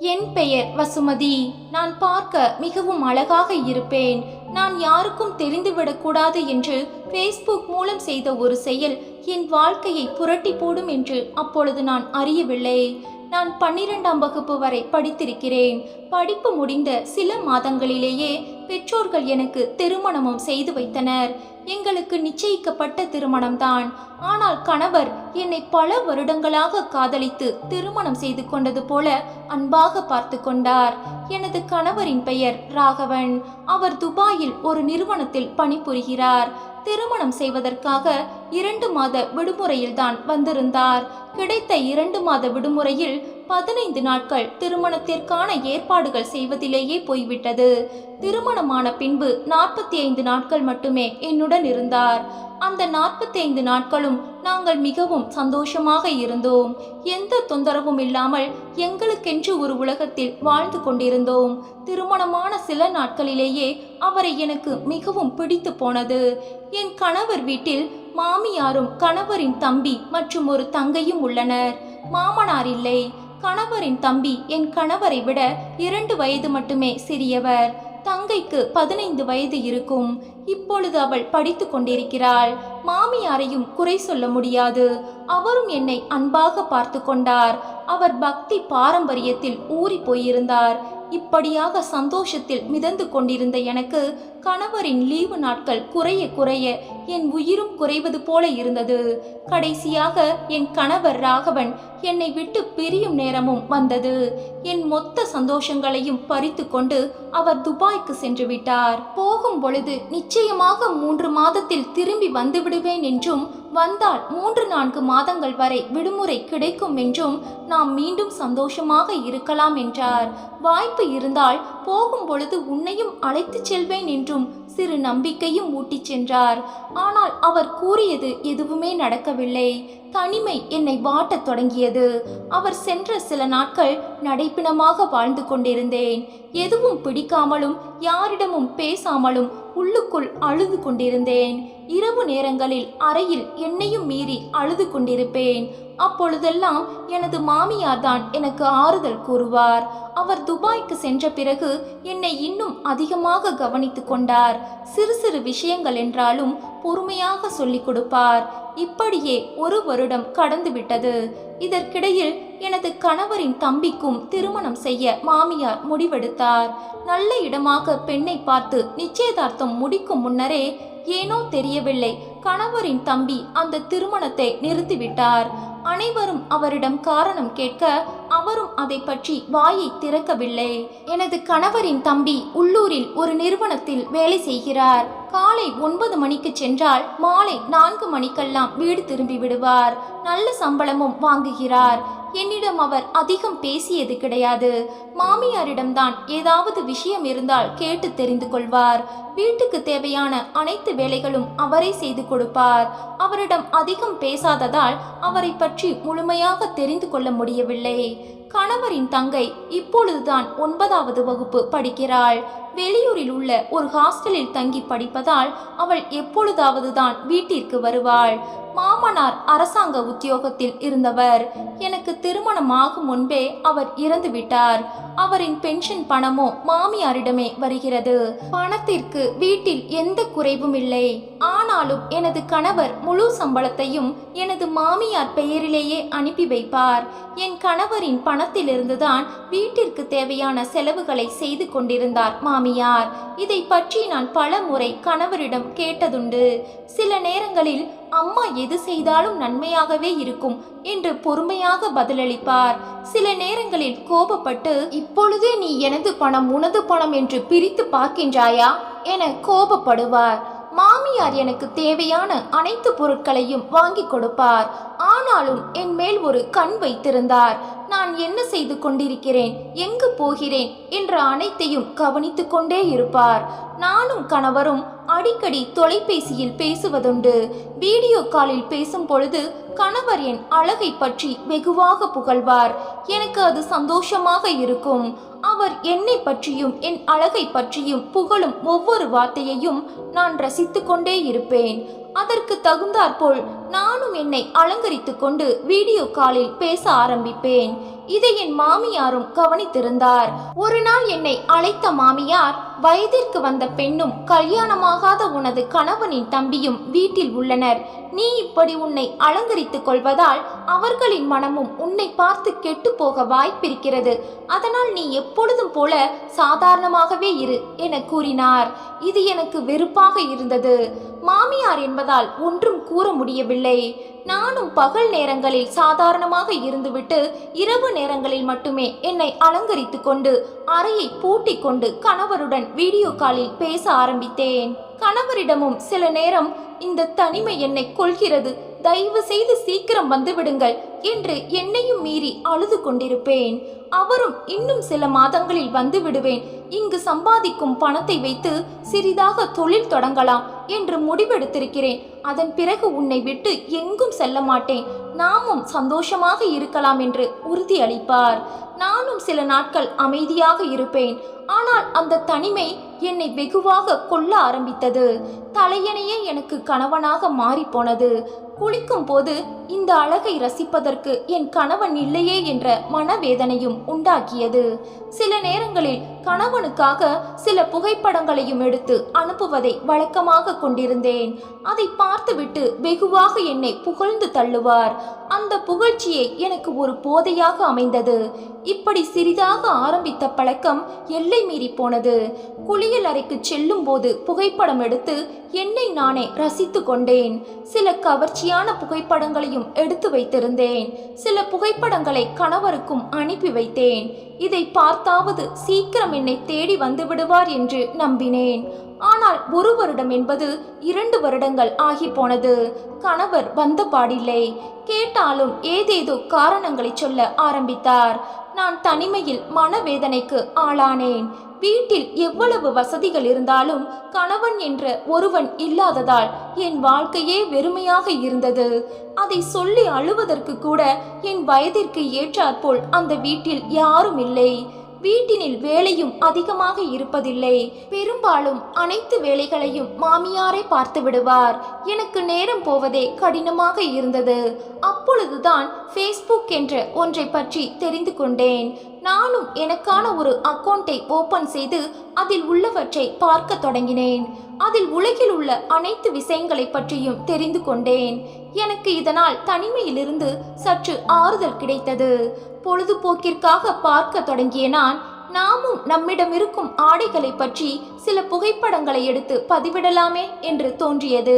என் பெயர் வசுமதி. நான் பார்க்க மிகவும் அழகாக இருப்பேன். நான் யாருக்கும் தெரிந்துவிடக்கூடாது என்று ஃபேஸ்புக் மூலம் செய்த ஒரு செயல் என் வாழ்க்கையை புரட்டி போடும் என்று அப்பொழுது நான் அறியவில்லை. நான் பன்னிரெண்டாம் வகுப்பு வரை படித்திருக்கிறேன். படிப்பு முடிந்த சில மாதங்களிலேயே பெற்றோர்கள் எனக்கு திருமணமும் செய்து வைத்தனர். எங்களுக்கு நிச்சயிக்கப்பட்ட திருமணம்தான். ஆனால் கணவர் என்னை பல வருடங்களாக காதலித்து திருமணம் செய்து கொண்டது போல அன்பாக பார்த்து கொண்டார். எனது கணவரின் பெயர் ராகவன். அவர் துபாயில் ஒரு நிறுவனத்தில் பணிபுரிகிறார். திருமணம் செய்வதற்காக இரண்டு மாத விடுமுறையில் தான் வந்திருந்தார். கிடைத்த இரண்டு மாத விடுமுறையில் பதினைந்து நாட்கள் திருமணத்திற்கான ஏற்பாடுகள் செய்வதிலேயே போய்விட்டது. திருமணமான பின்பு நாற்பத்தி ஐந்து நாட்கள் மட்டுமே என்னுடன் இருந்தார். அந்த நாற்பத்தி ஐந்து நாட்களும் நாங்கள் மிகவும் சந்தோஷமாக இருந்தோம். எந்த தொந்தரவும் இல்லாமல் எங்களுக்கென்று ஒரு உலகத்தில் வாழ்ந்து கொண்டிருந்தோம். திருமணமான சில நாட்களிலேயே அவரை எனக்கு மிகவும் பிடித்து போனது. என் கணவர் வீட்டில் மாமியாரும் கணவரின் தம்பி மற்றும் ஒரு தங்கையும் உள்ளனர். மாமனார் இல்லை. கணவரின் தம்பி என் கணவரை விட இரண்டு வயது மட்டுமே சிறியவர். தங்கைக்கு பதினைந்து வயது இருக்கும். இப்பொழுது அவள் படித்து கொண்டிருக்கிறாள். மாமியாரையும் குறை சொல்ல முடியாது. அவரும் என்னை அன்பாக பார்த்து கொண்டார். அவர் பக்தி பாரம்பரியத்தில் ஊறி போயிருந்தார். இப்படியாக சந்தோஷத்தில் மிதந்து கொண்டிருந்த எனக்கு கணவரின் லீவு நாட்கள் குறைய குறைய என் உயிரும் குறைவது போல இருந்தது. கடைசியாக என் கணவர் ராகவன் என்னை விட்டு பிரியும் நேரமும் வந்தது. என் மொத்த சந்தோஷங்களையும் பறித்து கொண்டு அவர் துபாய்க்கு சென்று விட்டார். போகும் பொழுது நிச்சயமாக மூன்று மாதத்தில் திரும்பி வந்துவிடுவேன் என்றும் வந்தால் மூன்று நான்கு மாதங்கள் வரை விடுமுறை கிடைக்கும் என்றும் நாம் மீண்டும் சந்தோஷமாக இருக்கலாம் என்றார். வாய்ப்பு இருந்தால் போகும் பொழுது உன்னையும் அழைத்துச் செல்வேன் என்றும் சிறு நம்பிக்கையும் ஊட்டிச் சென்றார். ஆனால் அவர் கூறியது எதுவுமே நடக்கவில்லை. தனிமை என்னை வாட்டத் தொடங்கியது. அவர் சென்ற சில நாட்கள் நடைப்பிணமாக வாழ்ந்து கொண்டிருந்தேன். எதுவும் பிடிக்காமலும் யாரிடமும் பேசாமலும் உள்ளுக்குள் அழுது கொண்டிருந்தேன். இரவு நேரங்களில் அறையில் என்னையும் மீறி அழுது கொண்டிருப்பேன். அப்பொழுதெல்லாம் எனது மாமியார் தான் எனக்கு ஆறுதல் கூறுவார். அவர் துபாய்க்கு சென்ற பிறகு என்னை இன்னும் அதிகமாக கவனித்து கொண்டார். சிறு சிறு விஷயங்கள் என்றாலும் பொறுமையாக சொல்லிக் கொடுப்பார். இப்படியே ஒரு வருடம் கடந்து விட்டது இதற்கிடையில் எனது கணவரின் தம்பிக்கும் திருமணம் செய்ய மாமியார் முடிவெடுத்தார். நல்ல இடமாக பெண்ணை பார்த்து நிச்சயதார்த்தம் முடிக்கும் முன்னரே ஏனோ தெரியவில்லை. கணவரின் தம்பி அந்த திருமணத்தை நிறுத்திவிட்டார். அனைவரும் அவரிடம் காரணம் கேட்க அவரும் அதை பற்றி வாயை திறக்கவில்லை. எனது கணவரின் தம்பி உள்ளூரில் ஒரு நிறுவனத்தில் வேலை செய்கிறார். காலை ஒன்பது மணிக்கு சென்றால் மாலை நான்கு மணிக்கெல்லாம் வீடு திரும்பி விடுவார். நல்ல சம்பளமும் வாங்குகிறார். என்னிடம் அவர் அதிகம் பேசியது கிடையாது. மாமியாரிடம்தான் ஏதாவது விஷயம் இருந்தால் கேட்டு தெரிந்து கொள்வார். வீட்டுக்கு தேவையான அனைத்து வேலைகளும் அவரே செய்து கொடுப்பார். அவரிடம் அதிகம் பேசாததால் அவரை பற்றி முழுமையாக தெரிந்து கொள்ள முடியவில்லை. கணவரின் தங்கை இப்பொழுதுதான் ஒன்பதாவது வகுப்பு படிக்கிறாள். வெளியூரில் உள்ள ஒரு ஹாஸ்டலில் தங்கி படிப்பதால் அவள் எப்பொழுதாவது தான் வீட்டிற்கு வருவாள். மாமனார் அரசாங்க உத்தியோகத்தில் இருந்தவர். எனக்கு திருமணம் ஆகும் முன்பே அவர் இறந்து விட்டார். அவரின் பென்ஷன் பணமோ மாமியாரிடமே வருகிறது. பணத்திற்கு வீட்டில் எந்த குறைவும் இல்லை. ஆனாலும் எனது கணவர் முழு சம்பளத்தையும் எனது மாமியார் பெயரிலேயே அனுப்பி வைப்பார். என் கணவரின் பணத்திலிருந்துதான் வீட்டிற்கு தேவையான செலவுகளை செய்து கொண்டிருந்தார் மாமியார் இதை பற்றி நான் பல முறை கணவரிடம் கேட்டதுண்டு. சில நேரங்களில் அம்மா எது செய்தாலும் நன்மையாகவே இருக்கும் என்று பொறுமையாக பதிலளிப்பார். சில நேரங்களில் கோபப்பட்டு இப்பொழுதே நீ எனது பணம் உனது பணம் என்று பிரித்து பார்க்கின்றாயா? என கோபப்படுவார். மாமியார் எனக்கு தேவையான அனைத்து பொருட்களையும் வாங்கி கொடுப்பார். ஆனாலும் என் மேல் ஒரு கண் வைத்திருந்தார். நான் என்ன செய்து கொண்டிருக்கிறேன்? எங்கு போகிறேன்? என்ற அனைத்தையும் கவனித்து கொண்டே இருப்பார். நானும் கணவரும் அடிக்கடி தொலைபேசியில் பேசுவதுண்டு. வீடியோ காலில் பேசும் பொழுது கணவர் என் அழகை பற்றி வெகுவாக புகழ்வார். எனக்கு அது சந்தோஷமாக இருக்கும். அவர் என்னை பற்றியும் என் அழகை பற்றியும் புகழும் ஒவ்வொரு வார்த்தையையும் நான் ரசித்து கொண்டே இருப்பேன். அதற்கு தகுந்தாற்போல் நானும் என்னை அலங்கரித்துக்கொண்டு வீடியோ காலில் பேச ஆரம்பிப்பேன். இதை என் மாமியாரும் கவனித்திருந்தார். ஒரு நாள் என்னை அழைத்த மாமியார் வயதிற்கு வந்த பெண்ணும் கல்யாணமாகாத உனது கணவனின் தம்பியும் வீட்டில் உள்ளனர். நீ இப்படி உன்னை அலங்கரித்துக் கொள்வதால் அவர்களின் மனமும் உன்னை பார்த்து கெட்டு போக வாய்ப்பிருக்கிறது. அதனால் நீ எப்பொழுதும் போல சாதாரணமாகவே இரு என கூறினார். இது எனக்கு வெறுப்பாக இருந்தது. மாமியார் என்பதால் ஒன்றும் கூற முடியவில்லை. நானும் பகல் நேரங்களில் சாதாரணமாக இருந்துவிட்டு இரவு நேரங்களில் மட்டுமே என்னை அலங்கரித்து கொண்டு அறையை பூட்டி கொண்டு கணவருடன் வீடியோ காலில் பேச ஆரம்பித்தேன். கணவரிடமும் சில நேரம் இந்த தனிமை என்னை கொள்கிறது தயவு செய்து சீக்கிரம் வந்துவிடுங்கள் என்று என்னையும் மீறி அழுது கொண்டிருப்பேன். அவரும் இன்னும் சில மாதங்களில் வந்து விடுவேன். இங்கு சம்பாதிக்கும் பணத்தை வைத்து சிறிதாக தொழில் தொடங்கலாம் என்று முடிவெடுத்திருக்கிறேன். அதன் பிறகு உன்னை விட்டு எங்கும் செல்ல மாட்டேன். நாமும் சந்தோஷமாக இருக்கலாம் என்று உறுதியளிப்பார். நானும் சில நாட்கள் அமைதியாக இருப்பேன். ஆனால் அந்த தனிமை என்னை வெகுவாக கொல்ல ஆரம்பித்தது. தலையணையே எனக்கு கணவனாக மாறிப்போனது. குளிக்கும் போது இந்த அழகை ரசிப்பதற்கு என் கணவன் இல்லையே என்ற மனவேதனையும் உண்டாக்கியது. சில நேரங்களில் கணவனுக்காக சில புகைப்படங்களையும் எடுத்து அனுப்புவதை வழக்கமாக கொண்டிருந்தேன். அதை பார்த்துவிட்டு வெகுவாக என்னை புகழ்ந்து தள்ளுவார். அந்த புகழ்ச்சியை எனக்கு ஒரு போதையாக அமைந்தது. இப்படி சிறிதாக ஆரம்பித்த பழக்கம் எல்லை மீறி போனது. குளியல் அறைக்கு செல்லும் போது புகைப்படம் எடுத்து என்னை நானே ரசித்து கொண்டேன். சில கவர்ச்சியான புகைப்படங்களையும் எடுத்து வைத்திருந்தேன். சில புகைப்படங்களை கணவருக்கும் அனுப்பி வைத்தேன். இதை பார்த்தாவது சீக்கிரம் என்னை தேடி வந்து விடுவார் என்று நம்பினேன். ஆனால் ஒரு வருடம் என்பது இரண்டு வருடங்கள் ஆகி போனது. கணவர் வந்த பாடில்லை. கேட்டாலும் ஏதேதோ காரணங்களை சொல்ல ஆரம்பித்தார். நான் தனிமையில் மனவேதனைக்கு ஆளானேன். வீட்டில் எவ்வளவு வசதிகள் இருந்தாலும் கணவன் என்ற ஒருவன் இல்லாததால் என் வாழ்க்கையே வெறுமையாக இருந்தது. அதை சொல்லி அழுவதற்கு கூட என் வயதிற்கு ஏற்றாற்போல் அந்த வீட்டில் யாரும் இல்லை. வீட்டினில் வேலையும் அதிகமாக இருப்பதில்லை. பெரும்பாலும் அனைத்து வேலைகளையும் மாமியாரே பார்த்து விடுவார். எனக்கு நேரம் போவதே கடினமாக இருந்தது. அப்பொழுதுதான் ஃபேஸ்புக் என்ற ஒன்றை பற்றி தெரிந்து கொண்டேன். நானும் எனக்கான ஒரு அக்கௌண்ட்டை ஓபன் செய்து அதில் உள்ளவற்றை பார்க்க தொடங்கினேன். அதில் உலகில் உள்ள அனைத்து விஷயங்களை பற்றியும் தெரிந்து கொண்டேன். எனக்கு இதனால் தனிமையிலிருந்து சற்று ஆறுதல் கிடைத்தது. பொழுதுபோக்கிற்காக பார்க்க தொடங்கிய நான் நாமும் நம்மிடம் இருக்கும் ஆடைகளை பற்றி சில புகைப்படங்களை எடுத்து பதிவிடலாமே என்று தோன்றியது.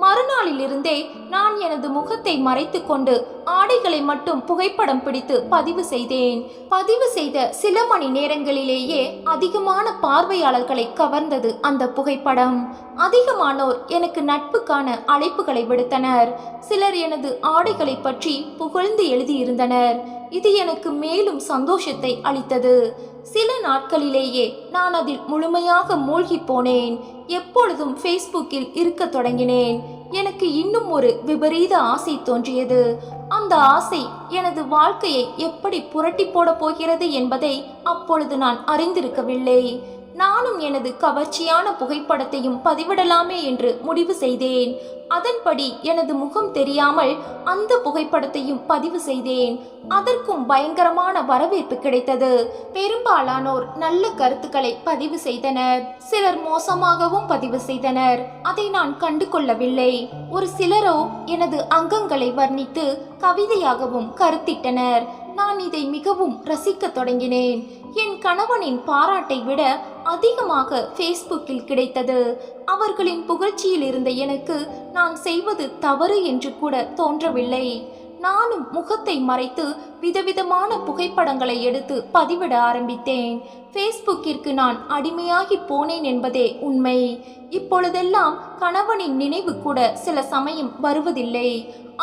மறுநாளிலிருந்தே நான் எனது முகத்தை மறைத்துக்கொண்டு ஆடைகளை மட்டும் புகைப்படம் பிடித்து பதிவு செய்தேன். பதிவு செய்த சில மணி நேரங்களிலேயே அதிகமான பார்வையாளர்களை கவர்ந்தது அந்த புகைப்படம். அதிகமானோர் எனக்கு நட்புக்கான அழைப்புகளை விடுத்தனர். சிலர் எனது ஆடைகளை பற்றி புகழ்ந்து எழுதியிருந்தனர். இது எனக்கு மேலும் சந்தோஷத்தை அளித்தது. சில நாட்களிலேயே நான் அதில் முழுமையாக மூழ்கி போனேன். எப்பொழுதும் ஃபேஸ்புக்கில் இருக்க தொடங்கினேன். எனக்கு இன்னும் ஒரு விபரீத ஆசை தோன்றியது. அந்த ஆசை எனது வாழ்க்கையை எப்படி புரட்டி போடப் போகிறது என்பதை அப்பொழுது நான் அறிந்திருக்கவில்லை. நானும் எனது கவர்ச்சியான புகைப்படத்தையும் பதிவிடலாமே என்று முடிவு செய்தேன். அதன்படி எனது முகம் தெரியாமல் அந்த புகைப்படத்தையும் பதிவு செய்தேன். அதற்கும் பயங்கரமான வரவேற்பு கிடைத்தது. பெரும்பாலானோர் நல்ல கருத்துக்களை பதிவு செய்தனர். சிலர் மோசமாகவும் பதிவு செய்தனர். அதை நான் கண்டு கொள்ளவில்லை ஒரு சிலரோ எனது அங்கங்களை வர்ணித்து கவிதையாகவும் கருத்திட்டனர். நான் இதை மிகவும் ரசிக்கத் தொடங்கினேன். என் கணவனின் பாராட்டை விட அதிகமாக ஃபேஸ்புக்கில் கிடைத்தது. அவர்களின் புகழ்ச்சியில் இருந்த எனக்கு நான் செய்வது தவறு என்று கூட தோன்றவில்லை. நானும் முகத்தை மறைத்து விதவிதமான புகைப்படங்களை எடுத்து பதிவிட ஆரம்பித்தேன். ஃபேஸ்புக்கிற்கு நான் அடிமையாகி போனேன் என்பதே உண்மை. இப்பொழுதெல்லாம் கணவனின் நினைவு கூட சில சமயம் வருவதில்லை.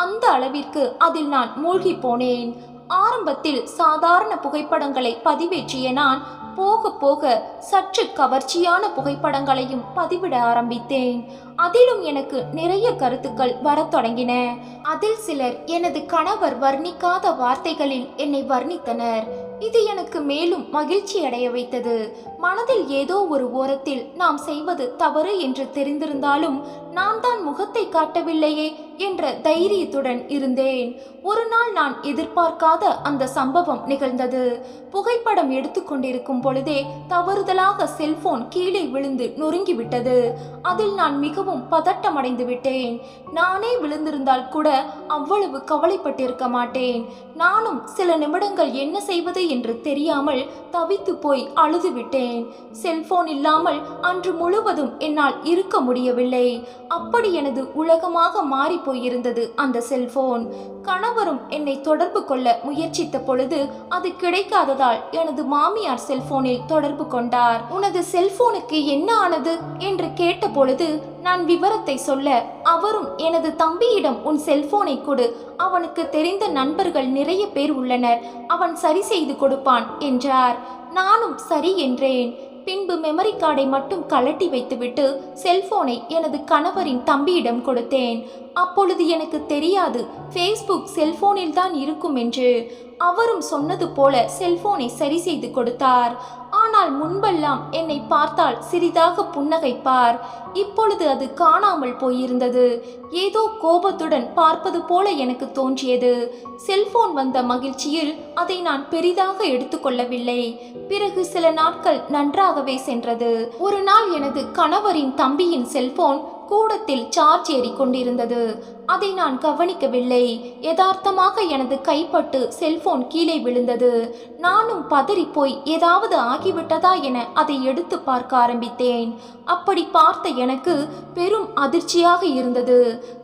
அந்த அளவிற்கு அதில் நான் மூழ்கி போனேன். ஆரம்பத்தில் சாதாரண புகைப்படங்களை பதிவேற்றிய நான் போக போக சற்று கவர்ச்சியான புகைப்படங்களையும் பதிவிட ஆரம்பித்தேன். அதிலும் எனக்கு நிறைய கருத்துக்கள் வரத் தொடங்கின. அதில் சிலர் எனது கணவர் வர்ணிக்காத வார்த்தைகளில் என்னை வர்ணித்தனர். இது எனக்கு மேலும் மகிழ்ச்சி அடைய வைத்தது. மனதில் ஏதோ ஒரு ஓரத்தில் நாம் செய்வது தவறு என்று தெரிந்திருந்தாலும் நான் தான் முகத்தை காட்டவில்லையே என்ற தைரியத்துடன் இருந்தேன். ஒரு நாள் நான் எதிர்பார்க்காத அந்த சம்பவம் நிகழ்ந்தது. புகைப்படம் எடுத்துக்கொண்டிருக்கும் பொழுதே தவறுதலாக செல்போன் கீழே விழுந்து நொறுங்கிவிட்டது. அதில் நான் மிகவும் மிகவும் பதட்டமடைந்து விட்டேன். நானே விழுந்திருந்தால் கூட அவ்வளவு கவலைப்பட்டிருக்க மாட்டேன். நானும் சில நிமிடங்கள் என்ன செய்வது என்று தெரியாமல் தவித்து போய் அழுது விட்டேன். செல்போன் இல்லாமல் அன்று முழுவதும் என்னால் இருக்க முடியவில்லை. அப்படி எனது உலகமாக மாறி போயிருந்தது அந்த செல்போன். கணவரும் என்னை தொடர்பு கொள்ள முயற்சித்த பொழுது அது கிடைக்காததால் எனது மாமியார் செல்போனில் தொடர்பு கொண்டார். உனது செல்போனுக்கு என்ன ஆனது? என்று கேட்ட பொழுது நான் விவரத்தை சொல்ல அவரும் எனது தம்பியிடம் உன் செல்போனை கொடு. அவனுக்கு தெரிந்த நண்பர்கள் நிறைய பேர் உள்ளனர். அவன் சரி செய்து கொடுப்பான் என்றார். நானும் சரி என்றேன். பின்பு மெமரி கார்டை மட்டும் கழட்டி வைத்துவிட்டு செல்போனை எனது கணவரின் தம்பியிடம் கொடுத்தேன். அப்பொழுது எனக்கு தெரியாது ஃபேஸ்புக் செல்போனில் தான் இருக்கும் என்று. அவரும் சொன்னது போல செல்போனை சரி செய்து கொடுத்தார். ஆனால் முன்பெல்லாம் என்னை பார்த்தால் சிறிதாக புன்னகைப்பார். இப்பொழுது அது காணாமல் போயிருந்தது. ஏதோ கோபத்துடன் பார்ப்பது போல எனக்கு தோன்றியது. செல்போன் வந்த மகிழ்ச்சியில் அதை நான் பெரிதாக எடுத்துக்கொள்ளவில்லை. பிறகு சில நாட்கள் நன்றாகவே சென்றது. ஒரு நாள் எனது கணவரின் தம்பியின் செல்போன் கூடத்தில் சார்ஜ் ஏறி கொண்டிருந்தது அதை நான் கவனிக்கவில்லை. யதார்த்தமாக எனது கைப்பட்டு செல்போன் கீழே விழுந்தது. நானும் பதறி போய் ஏதாவது ஆகிவிட்டதா என அதை எடுத்து பார்க்க ஆரம்பித்தேன். அப்படி பார்த்த எனக்கு பெரும் அதிர்ச்சியாக இருந்தது.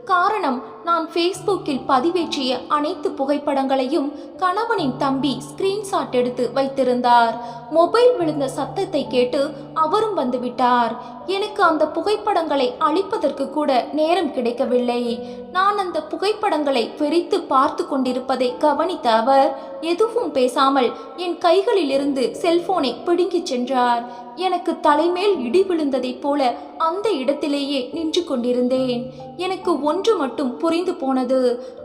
காரணம் நான் ஃபேஸ்புக்கில் பதிவேற்றிய அனைத்து புகைப்படங்களையும் கணவனின் தம்பி ஸ்கிரீன்ஷாட் எடுத்து வைத்திருந்தார். மொபைல் விழுந்த சத்தத்தை கேட்டு அவரும் வந்துவிட்டார். எனக்கு அந்த புகைப்படங்களை அழிப்பதற்கு கூட நேரம் கிடைக்கவில்லை. நான் அந்த புகைப்படங்களை வெறித்து பார்த்து கொண்டிருப்பதை கவனித்த அவர் எதுவும் பேசாமல் என் கைகளிலிருந்து செல்போனை பிடுங்கிச் சென்றார். எனக்கு தலைமேல் இடி விழுந்ததைப் போல அந்த இடத்திலேயே நின்று கொண்டிருந்தேன். எனக்கு ஒன்று மட்டும் புரிந்து போனது.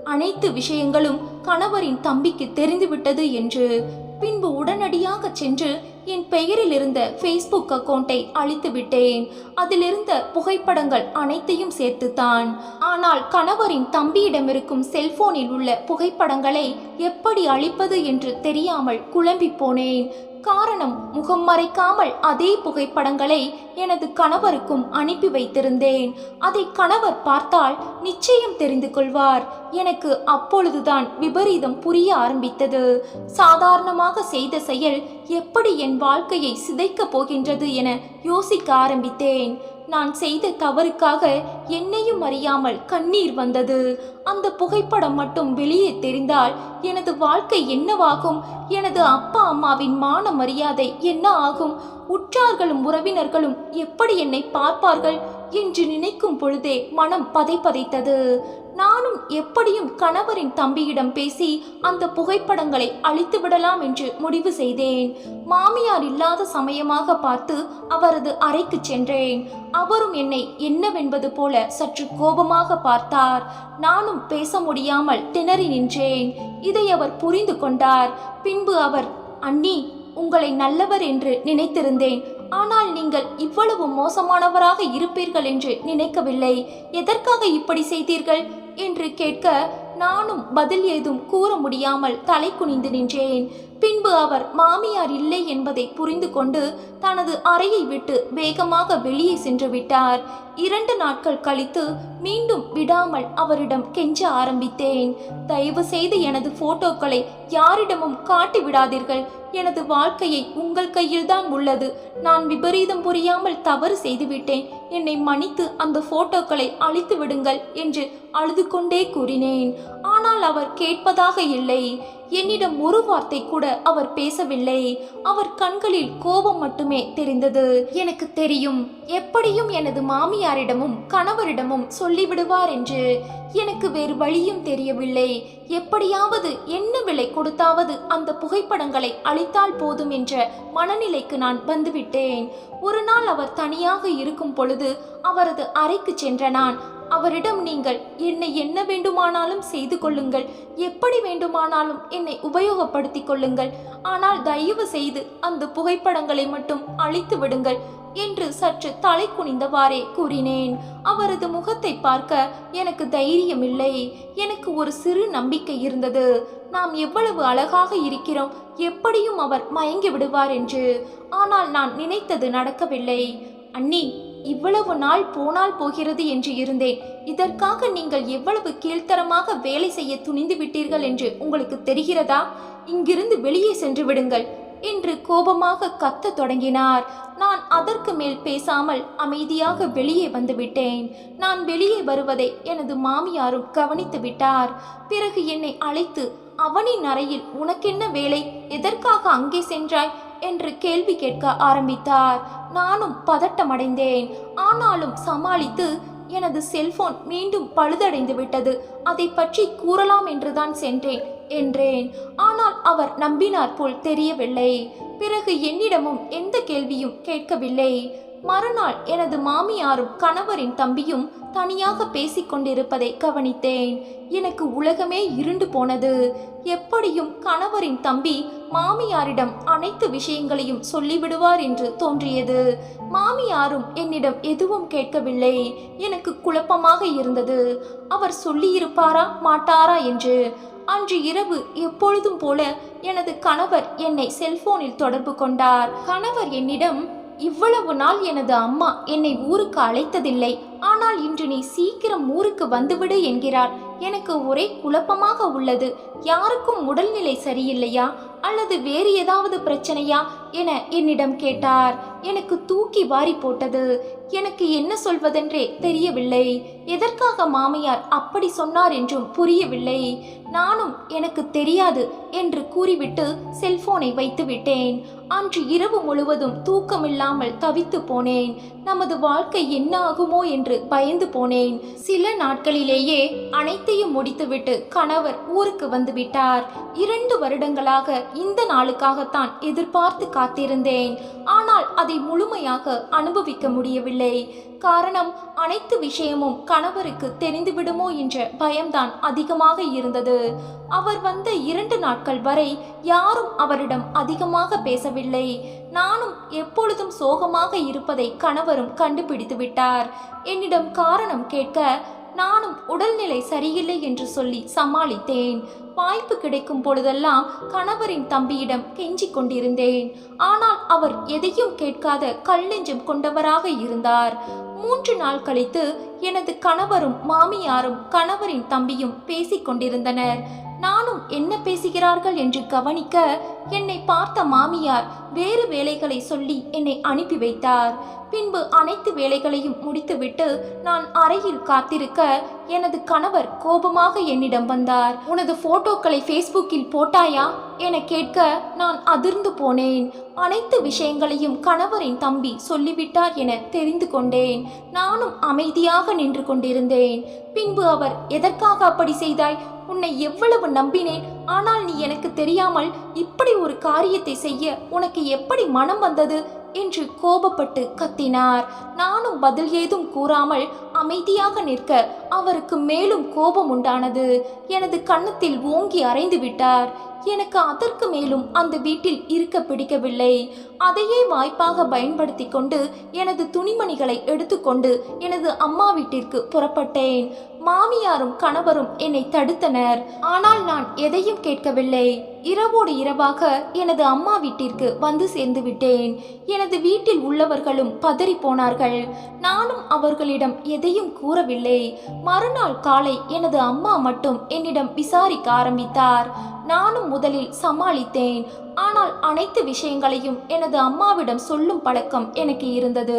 அனைத்து விஷயங்களும் கணவரின் தம்பிக்கு தெரிந்துவிட்டது என்று. பின்பு உடனடியாக சென்று என் பெயரில் இருந்த ஃபேஸ்புக் அக்கவுண்டை அழித்து விட்டேன். அதிலிருந்த புகைப்படங்கள் அனைத்தையும் சேர்த்துத்தான். ஆனால் கணவரின் தம்பியிடம் இருக்கும் செல்போனில் உள்ள புகைப்படங்களை எப்படி அழிப்பது என்று தெரியாமல் குழம்பி போனேன். காரணம் முகம் மறைக்காமல் அதே புகைப்படங்களை எனது கணவருக்கும் அனுப்பி வைத்திருந்தேன். அதை கணவர் பார்த்தால் நிச்சயம் தெரிந்து கொள்வார். எனக்கு அப்பொழுதுதான் விபரீதம் புரிய ஆரம்பித்தது. சாதாரணமாக செய்த செயல் எப்படி என் வாழ்க்கையை சிதைக்கப் போகின்றது என யோசிக்க ஆரம்பித்தேன். நான் செய்த தவறுக்காக என்னையும் அறியாமல் கண்ணீர் வந்தது. அந்த புகைப்படம் மட்டும் வெளியே தெரிந்தால் எனது வாழ்க்கை என்னவாகும்? எனது அப்பா அம்மாவின் மான மரியாதை என்ன ஆகும்? உற்றார்களும் உறவினர்களும் எப்படி என்னை பார்ப்பார்கள்? என்று நினைக்கும் பொழுதே மனம் பதை பதைத்தது நானும் எப்படியும் கணவரின் தம்பியிடம் பேசி அந்த புகைப்படங்களை அழித்து விடலாம் என்று முடிவு செய்தேன். மாமியார் இல்லாத சமயமாக பார்த்து அவரது அறைக்கு சென்றேன். அவரும் என்னை என்னவென்பது போல சற்று கோபமாக பார்த்தார். நானும் பேச முடியாமல் திணறி நின்றேன். இதை அவர் புரிந்து கொண்டார். பின்பு அவர் அண்ணி உங்களை நல்லவர் என்று நினைத்திருந்தேன். ஆனால் நீங்கள் இவ்வளவு மோசமானவராக இருப்பீர்கள் என்று நினைக்கவில்லை. எதற்காக இப்படி செய்தீர்கள்? என்று கேட்க நானும் பதில் ஏதும் கூற முடியாமல் தலை குனிந்து நின்றேன். பின்பு அவர் மாமியார் இல்லை என்பதை புரிந்து கொண்டு தனது அறையை விட்டு வேகமாக வெளியே சென்று விட்டார். இரண்டு நாட்கள் கழித்து மீண்டும் விடாமல் அவரிடம் கெஞ்ச ஆரம்பித்தேன். தயவு செய்து எனது போட்டோக்களை யாரிடமும் காட்டி விடாதீர்கள் எனது வாழ்க்கையை உங்கள் கையில்தான் உள்ளது. நான் விபரீதம் புரியாமல் தவறு செய்துவிட்டேன். என்னை மன்னித்து அந்த போட்டோக்களை அழித்து விடுங்கள் என்று அழுது கொண்டே கூறினேன். ஆனால் அவர் கேட்பதாக இல்லை. என்னிடம் ஒரு வார்த்தை கூட அவர் பேசவில்லை. அவர் கண்களில் கோபம் மட்டுமே தெரிந்தது. எனக்கு தெரியும் எப்படியும் எனது மாமியாரிடமும் கணவரிடமும் சொல்லிவிடுவார் என்று. எனக்கு வேறு வழியும் தெரியவில்லை. எப்படியாவது என்ன விலை கொடுத்தாவது அந்த புகைப்படங்களை அழித்தால் போதும் என்ற மனநிலைக்கு நான் வந்துவிட்டேன். ஒரு நாள் அவர் தனியாக இருக்கும் பொழுது அவரது அறைக்கு சென்ற நான் அவரிடம் நீங்கள் என்னை என்ன வேண்டுமானாலும் செய்து கொள்ளுங்கள். எப்படி வேண்டுமானாலும் என்னை உபயோகப்படுத்திக் கொள்ளுங்கள். ஆனால் தயவு செய்து அந்த புகைப்படங்களை மட்டும் அழித்து விடுங்கள் என்று சற்று தலை குனிந்தவாறே கூறினேன். அவரது முகத்தை பார்க்க எனக்கு தைரியமில்லை. எனக்கு ஒரு சிறு நம்பிக்கை இருந்தது. நாம் எவ்வளவு அழகாக இருக்கிறோம். எப்படியும் அவர் மயங்கி விடுவார் என்று. ஆனால் நான் நினைத்தது நடக்கவில்லை. அண்ணி இவ்வளவு நாள் போனால் போகிறது என்று இருந்தேன். இதற்காக நீங்கள் எவ்வளவு கீழ்த்தரமாக வேலை செய்ய துணிந்து விட்டீர்கள் என்று உங்களுக்கு தெரிகிறதா? இங்கிருந்து வெளியே சென்று விடுங்கள் என்று கோபமாக கத்த தொடங்கினார். நான் அதற்கு மேல் பேசாமல் அமைதியாக வெளியே வந்துவிட்டேன் நான் வெளியே வருவதை எனது மாமியாரும் கவனித்து விட்டார். பிறகு என்னை அழைத்து அவனின் அறையில் உனக்கென்ன வேலை? எதற்காக அங்கே சென்றாய்? என்று கேள்வி கேட்க ஆரம்பித்தார். நானும் பதட்டமடைந்தேன். ஆனாலும் சமாளித்து எனது செல்போன் மீண்டும் பழுதடைந்து விட்டது. அதை பற்றி கூறலாம் என்றுதான் சென்றேன் என்றேன். ஆனால் அவர் நம்பினார் போல் தெரியவில்லை. பிறகு என்னிடமும் எந்த கேள்வியும் கேட்கவில்லை. மறுநாள் எனது மாமியாரும் கணவரின் தம்பியும் தனியாக பேசிக்கொண்டிருப்பதை கவனித்தேன். எனக்கு உலகமே இருண்டு போனது. எப்படியும் கணவரின் தம்பி மாமியாரிடம் அனைத்து விஷயங்களையும் சொல்லிவிடுவார் என்று தோன்றியது. மாமியாரும் என்னிடம் எதுவும் கேட்கவில்லை. எனக்கு குழப்பமாக இருந்தது. அவர் சொல்லியிருப்பாரா மாட்டாரா என்று. அன்று இரவு எப்பொழுதும் போல எனது கணவர் என்னை செல்போனில் தொடர்பு கொண்டார். கணவர் என்னிடம் இவ்வளவு நாள் எனது அம்மா என்னை ஊருக்கு அழைத்ததில்லை. ஆனால் இன்று நீ சீக்கிரம் ஊருக்கு வந்துவிடு என்கிறார். எனக்கு ஒரே குழப்பமாக உள்ளது. யாருக்கும் உடல்நிலை சரியில்லையா? அல்லது வேறு ஏதாவது பிரச்சனையா? என என்னிடம் கேட்டார். எனக்கு தூக்கி வாரி போட்டது. எனக்கு என்ன சொல்வதென்றே தெரியவில்லை. எதற்காக மாமியார் அப்படி சொன்னார் என்றும் புரியவில்லை. நானும் எனக்கு தெரியாது என்று கூறிவிட்டு செல்போனை வைத்து விட்டேன் அன்று இரவு முழுவதும் தூக்கமில்லாமல் தவித்து போனேன். நமது வாழ்க்கை என்ன ஆகுமோ என்று பயந்து போனேன். சில நாட்களிலேயே அனைத்தையும் முடித்துவிட்டு கணவர் ஊருக்கு வந்துவிட்டார். இரண்டு வருடங்களாக இந்த நாளுக்காகத்தான் எதிர்பார்த்து காத்திருந்தேன். ஆனால் அதை முழுமையாக அனுபவிக்க முடியவில்லை. காரணம் அனைத்து விஷயமும் கணவருக்கு தெரிந்துவிடுமோ என்ற பயம்தான் அதிகமாக இருந்தது. அவர் வந்த இரண்டு நாட்கள் வரை யாரும் அவரிடம் அதிகமாக பேசவில்லை. நானும் எப்பொழுதும் சோகமாக இருப்பதை கணவரும் கண்டுபிடித்து விட்டார் என்னிடம் காரணம் கேட்க நானும் உடல்நிலை சரியில்லை என்று சொல்லி சமாளித்தேன். வாய்ப்பு கிடைக்கும் பொழுதெல்லாம் கணவரின் தம்பியிடம் கெஞ்சிக் கொண்டிருந்தேன். ஆனால் அவர் எதையும் கேட்காத கல் நெஞ்சம் கொண்டவராக இருந்தார். மூன்று நாள் கழித்து எனது கணவரும் மாமியாரும் கணவரின் தம்பியும் பேசிக் கொண்டிருந்தனர். நானும் என்ன பேசுகிறார்கள் என்று கவனிக்க என்னை பார்த்த மாமியார் வேறு வேலைகளை சொல்லி என்னை அனுப்பி வைத்தார். பின்பு அனைத்து வேலைகளையும் முடித்துவிட்டு நான் அறையில் காத்திருக்க எனது கணவர் கோபமாக என்னிடம் வந்தார். உனது போட்டோக்களை ஃபேஸ்புக்கில் போட்டாயா? என கேட்க நான் அதிர்ந்து போனேன். அனைத்து விஷயங்களையும் கணவரின் தம்பி சொல்லிவிட்டார் என தெரிந்து கொண்டேன். நானும் அமைதியாக நின்று கொண்டிருந்தேன். பின்பு அவர் எதற்காக அப்படி செய்தாய்? உன்னை எவ்வளவு நம்பினேன். ஆனால் நீ எனக்கு தெரியாமல் இப்படி ஒரு காரியத்தை செய்ய உனக்கு எப்படி மனம் வந்தது? என்று கோபப்பட்டு கத்தினார். நானும் பதில் ஏதும் கூறாமல் அமைதியாக நிற்க அவருக்கு மேலும் கோபம் உண்டானது. எனது கன்னத்தில் ஓங்கி அரைந்து விட்டார். எனக்கு அதற்கு மேலும் அந்த வீட்டில் இருக்க பிடிக்கவில்லை. அதையே வாய்ப்பாக பயன்படுத்தி கொண்டு எனது துணிமணிகளை எடுத்துக்கொண்டு எனது அம்மா வீட்டிற்கு புறப்பட்டேன். மாமியாரும் கணவரும் என்னை தடுத்தனர். ஆனால் நான் எதையும் கேட்கவில்லை. இரவோடு இரவாக எனது அம்மா வீட்டிற்கு வந்து சேர்ந்து விட்டேன் எனது வீட்டில் உள்ளவர்களும் பதறி போனார்கள். நானும் அவர்களிடம் எதையும் கூறவில்லை. மறுநாள் காலை எனது அம்மா மட்டும் என்னிடம் விசாரிக்க ஆரம்பித்தார். நானும் முதலில் சமாளித்தேன். ஆனால் அனைத்து விஷயங்களையும் எனது அம்மாவிடம் சொல்லும் பழக்கம் எனக்கு இருந்தது.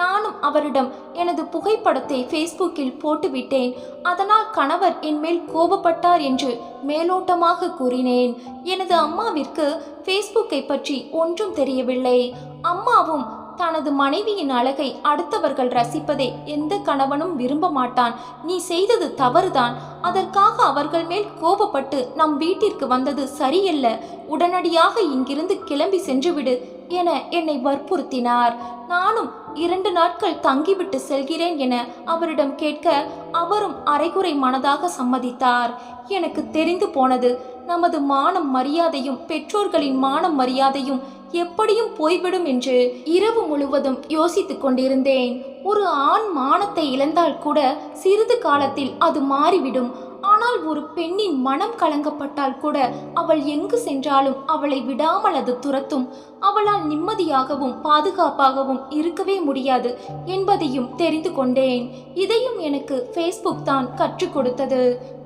நானும் அவரிடம் எனது புகைப்படத்தை ஃபேஸ்புக்கில் போட்டுவிட்டேன். அதனால் கணவர் என் மேல் கோபப்பட்டார் என்று மேலோட்டமாக கூறினேன். எனது அம்மாவிற்கு ஃபேஸ்புக்கை பற்றி ஒன்றும் தெரியவில்லை. அம்மாவும் தனது மனைவியின் அழகை அடுத்தவர்கள் ரசிப்பதை எந்த கணவனும் விரும்ப மாட்டான். நீ செய்தது தவறுதான். அதற்காக அவர்கள் மேல் கோபப்பட்டு நம் வீட்டிற்கு வந்தது சரியல்ல. உடனடியாக இங்கிருந்து கிளம்பி சென்றுவிடு என என்னை வற்புறுத்தினார். நானும் இரண்டு நாட்கள் தங்கிவிட்டு செல்கிறேன் என அவரிடம் கேட்க அவரும் அரைகுறை மனதாக சம்மதித்தார். எனக்கு தெரிந்து போனது நமது மானம் மரியாதையும் பெற்றோர்களின் மானம் மரியாதையும் எப்படியும் போய்விடும் என்று இரவு முழுவதும் யோசித்துக் கொண்டிருந்தேன். ஒரு ஆண் மானத்தை இழந்தால் கூட சிறிது காலத்தில் அது மாறிவிடும். ஆனால் ஒரு பெண்ணின் மனம் கலங்கப்பட்டால் கூட அவள் எங்கு சென்றாலும் அவளை விடாமல் அது துரத்தும். அவளால் நிம்மதியாகவும் பாதுகாப்பாகவும் இருக்கவே முடியாது என்பதையும் தெரிந்து கொண்டேன். இதையும் எனக்கு ஃபேஸ்புக் தான் கற்றுக் கொடுத்தது.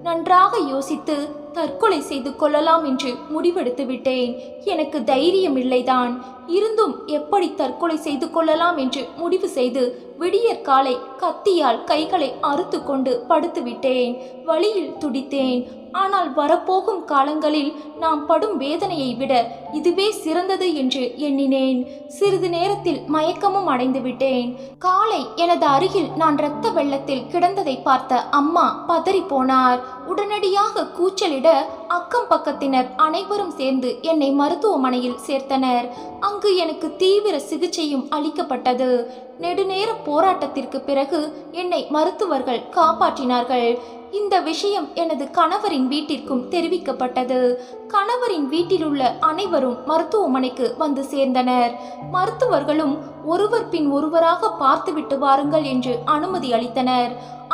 நன்றாக யோசித்து தற்கொலை செய்து கொள்ளலாம் என்று முடிவெடுத்து விட்டேன். எனக்கு தைரியம் இல்லைதான் இருந்தும் எப்படி தற்கொலை செய்து கொள்ளலாம் என்று முடிவு செய்து விடியற் காலை கத்தியால் கைகளை அறுத்து கொண்டு படுத்துவிட்டேன் வழியில் துடித்தேன். ஆனால் வரப்போகும் காலங்களில் நாம் படும் வேதனையை விட இதுவே சிறந்தது என்று எண்ணினேன். சிறிது நேரத்தில் மயக்கமும் அடைந்துவிட்டேன் காலை எனது அருகில் நான் இரத்த வெள்ளத்தில் கிடந்ததை பார்த்த அம்மா பதறி போனார். உடனடியாக கூச்சலிட அக்கம் பக்கத்தினர் அனைவரும் சேர்ந்து என்னை மருத்துவமனையில் சேர்த்தனர். அங்கு எனக்கு தீவிர சிகிச்சையும் அளிக்கப்பட்டது. நெடுநேர போராட்டத்திற்கு பிறகு என்னை மருத்துவர்கள் காப்பாற்றினார்கள். இந்த விஷயம் எனது கணவரின் வீட்டிற்கும் தெரிவிக்கப்பட்டது. கணவரின் வீட்டிலுள்ள அனைவரும் மருத்துவமனைக்கு வந்து சேர்ந்தனர். மருத்துவர்களும் ஒருவர் பின் ஒருவராக பார்த்துவிட்டு வாருங்கள் என்று அனுமதி அளித்தனர்.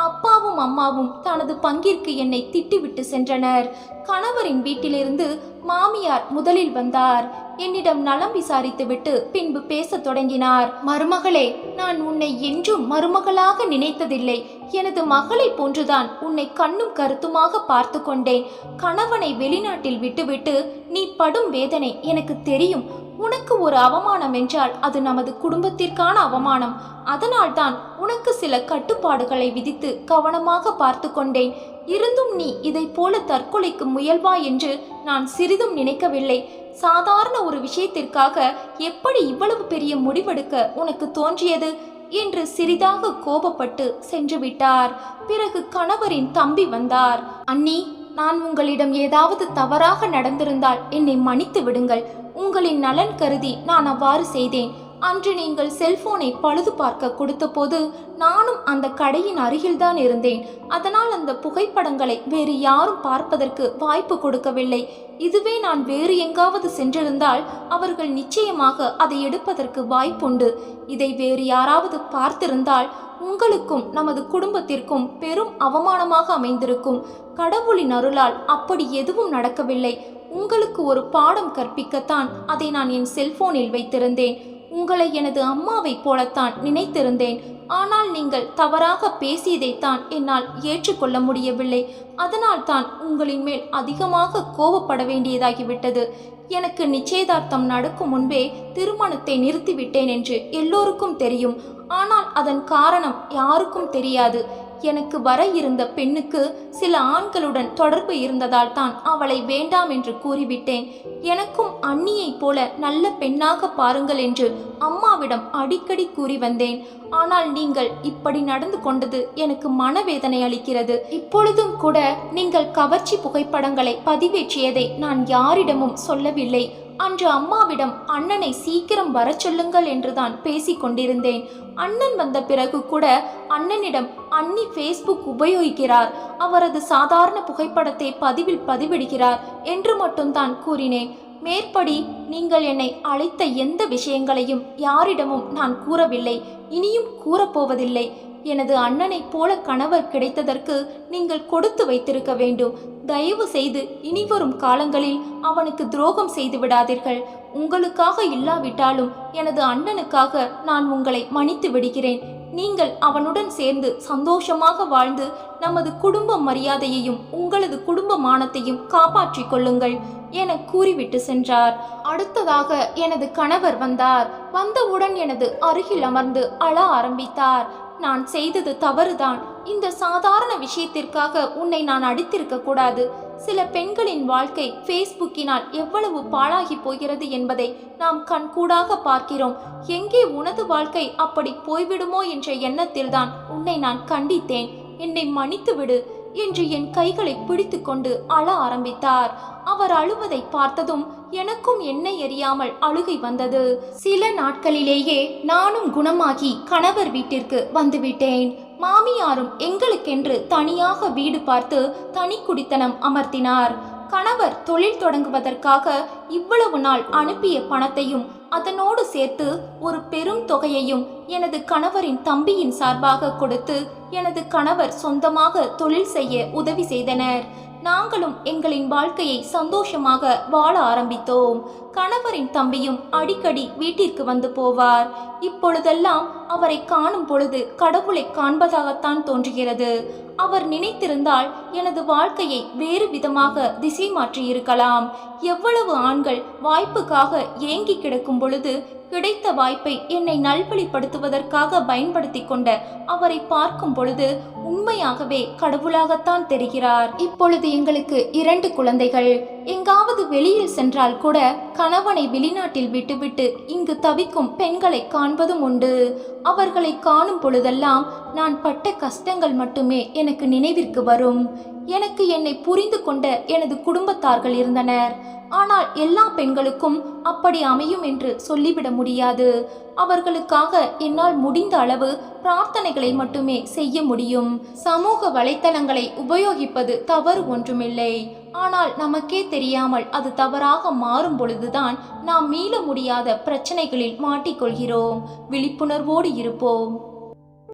அப்பாவும் அம்மாவும் தனது பங்கிற்கு என்னை திட்டிவிட்டு சென்றனர். கணவரின் வீட்டிலிருந்து மாமியார் முதலில் வந்தார். என்னிடம் நலம் விசாரித்துவிட்டு பின்பு பேசத் தொடங்கினார். மருமகளே நான் உன்னை என்றும் மருமகளாக நினைத்ததில்லை. எனது மகளை போன்றுதான் உன்னை கண்ணும் கருத்துமாக பார்த்து கொண்டேன். கணவனை வெளிநாட்டில் விட்டுவிட்டு நீ படும் வேதனை எனக்கு தெரியும். உனக்கு ஒரு அவமானம் என்றால் அது நமது குடும்பத்திற்கான அவமானம். அதனால்தான் உனக்கு சில கட்டுப்பாடுகளை விதித்து கவனமாக பார்த்து கொண்டேன். இருந்தும் நீ இதை போல தற்கொலைக்கு முயல்வா என்று நான் சிறிதும் நினைக்கவில்லை. சாதாரண ஒரு விஷயத்திற்காக எப்படி இவ்வளவு பெரிய முடிவெடுக்க உனக்கு தோன்றியது? என்று சிறிதாக கோபப்பட்டு சென்று விட்டார். பிறகு கணவரின் தம்பி வந்தார். அண்ணி நான் உங்களிடம் ஏதாவது தவறாக நடந்திருந்தால் என்னை மன்னித்து விடுங்கள். உங்களின் நலன் கருதி நான் அவ்வாறு செய்தேன். அன்று நீங்கள் செல்போனை பழுது பார்க்க கொடுத்தபோது நானும் அந்த கடையின் அருகில்தான் இருந்தேன். அதனால் அந்த புகைப்படங்களை வேறு யாரும் பார்ப்பதற்கு வாய்ப்பு கொடுக்கவில்லை. இதுவே நான் வேறு எங்காவது சென்றிருந்தால் அவர்கள் நிச்சயமாக அதை எடுப்பதற்கு வாய்ப்புண்டு. இதை வேறு யாராவது பார்த்திருந்தால் உங்களுக்கும் நமது குடும்பத்திற்கும் பெரும் அவமானமாக அமைந்திருக்கும். கடவுளின் அருளால் அப்படி எதுவும் நடக்கவில்லை. உங்களுக்கு ஒரு பாடம் கற்பிக்கத்தான் அதை நான் என் செல்போனில் வைத்திருந்தேன். உங்களை எனது அம்மாவைப் போலத்தான் நினைத்திருந்தேன். ஆனால் நீங்கள் தவறாக பேசியதைத்தான் என்னால் ஏற்றுக்கொள்ள முடியவில்லை. அதனால்தான் உங்களின் மேல் அதிகமாக கோபப்பட வேண்டியதாகிவிட்டது. எனக்கு நிச்சயதார்த்தம் நடக்கும் முன்பே திருமணத்தை நிறுத்திவிட்டேன் என்று எல்லோருக்கும் தெரியும். ஆனால் அதன் காரணம் யாருக்கும் தெரியாது. எனக்கு வர இருந்த பெண்ணுக்கு சில ஆண்களுடன் தொடர்பு இருந்ததால் தான் அவளை வேண்டாம் என்று கூறிவிட்டேன். எனக்கும் அண்ணியைப் போல நல்ல பெண்ணாக பாருங்கள் என்று அம்மாவிடம் அடிக்கடி கூறி வந்தேன். ஆனால் நீங்கள் இப்படி நடந்து கொண்டது எனக்கு மனவேதனை அளிக்கிறது. இப்பொழுதும் கூட நீங்கள் கவர்ச்சி புகைப்படங்களை பதிவேற்றியதை நான் யாரிடமும் சொல்லவில்லை. அன்று அம்மாவிடம் அண்ணனை சீக்கிரம் வரச் சொல்லுங்கள் என்றுதான் பேசிக் கொண்டிருந்தேன். அண்ணன் வந்த பிறகு கூட அண்ணனிடம் அண்ணி ஃபேஸ்புக் உபயோகிக்கிறார். அவரது சாதாரண புகைப்படத்தை பதிவில் பதிவிடுகிறார் என்று மட்டும்தான் கூறினேன். மேற்படி நீங்கள் என்னை அழைத்த எந்த விஷயங்களையும் யாரிடமும் நான் கூறவில்லை. இனியும் கூறப்போவதில்லை எனது அண்ணனைப் போல கணவர் கிடைத்ததற்கு நீங்கள் கொடுத்து வைத்திருக்க வேண்டும். தயவு செய்து இனிவரும் காலங்களில் அவனுக்கு துரோகம் செய்து விடாதீர்கள். உங்களுக்காக இல்லாவிட்டாலும் எனது அண்ணனுக்காக நான் உங்களை மன்னித்து விடுகிறேன். நீங்கள் அவனுடன் சேர்ந்து சந்தோஷமாக வாழ்ந்து நமது குடும்ப மரியாதையையும் உங்களது குடும்ப மானத்தையும் காப்பாற்றிக் கொள்ளுங்கள் என கூறிவிட்டு சென்றார். அடுத்ததாக எனது கணவர் வந்தார். வந்தவுடன் எனது அருகில் அமர்ந்து அழ ஆரம்பித்தார். நான் செய்தது தவறுதான். இந்த சாதாரண விஷயத்திற்காக உன்னை நான் அடித்திருக்க கூடாது. சில பெண்களின் வாழ்க்கை ஃபேஸ்புக்கினால் எவ்வளவு பாழாகி போகிறது என்பதை நாம் கண்கூடாக பார்க்கிறோம். எங்கே உனது வாழ்க்கை அப்படி போய்விடுமோ என்ற எண்ணத்தில்தான் உன்னை நான் கண்டித்தேன். என்னை மன்னித்து விடு என்று என் கைகளை பிடித்துக்கொண்டு அழ ஆரம்பித்தார். அவர் அழுவதை பார்த்ததும் எனக்கும் என்ன எறியாமல் அழுகை வந்தது. சில நாட்களிலேயே நானும் குணமாகி கணவர் வீட்டிற்கு வந்துவிட்டேன். மாமியாரும் எங்களுக்கென்று தனியாக வீடு பார்த்து தனி குடித்தனம் அமர்த்தினார். கணவர் தொழில் தொடங்குவதற்காக இவ்வளவு நாள் அனுப்பிய பணத்தையும் அதனோடு சேர்த்து ஒரு பெரும் தொகையையும் எனது கணவரின் தம்பியின் சார்பாக கொடுத்து எனது கணவர் சொந்தமாக தொழில் செய்ய உதவி செய்தனர். நாங்களும் எங்களின் வாழ்க்கையை சந்தோஷமாக வாழ ஆரம்பித்தோம். கணவரின் தம்பியும் அடிக்கடி வீட்டிற்கு வந்து போவார். இப்பொழுதெல்லாம் அவரை காணும் பொழுது கடவுளை காண்பதாகத்தான் தோன்றுகிறது. அவர் நினைத்திருந்தால் எனது வாழ்க்கையை வேறு விதமாக திசை மாற்றியிருக்கலாம். எவ்வளவு ஆண்கள் வாய்ப்புக்காக ஏங்கி கிடக்கும் பொழுது கிடைத்த வாய்ப்பை என்னை நல்வழிப்படுத்துவதற்காக பயன்படுத்தி கொண்ட அவரை பார்க்கும் பொழுது உண்மையாகவே கடவுளாகத்தான் தெரிகிறார். இப்பொழுது எங்களுக்கு இரண்டு குழந்தைகள். எங்காவது வெளியில் சென்றால் கூட கணவனை வெளிநாட்டில் விட்டுவிட்டு இங்கு தவிக்கும் பெண்களை காண்பதும் உண்டு. அவர்களை காணும் பொழுதெல்லாம் நான் பட்ட கஷ்டங்கள் மட்டுமே எனக்கு நினைவிற்கு வரும். எனக்கு என்னை புரிந்து கொண்ட எனது குடும்பத்தார்கள் இருந்தனர். ஆனால் எல்லா பெண்களுக்கும் அப்படி அமையும் என்று சொல்லிவிட முடியாது. அவர்களுக்காக என்னால் முடிந்த அளவு பிரார்த்தனைகளை மட்டுமே செய்ய முடியும். சமூக வலைத்தளங்களை உபயோகிப்பது தவறு ஒன்றுமில்லை. ஆனால் நமக்கே தெரியாமல் அது தவறாக மாறும் பொழுதுதான் நாம் மீள முடியாத பிரச்சனைகளில் மாட்டிக்கொள்கிறோம். விழிப்புணர்வோடு இருப்போம்.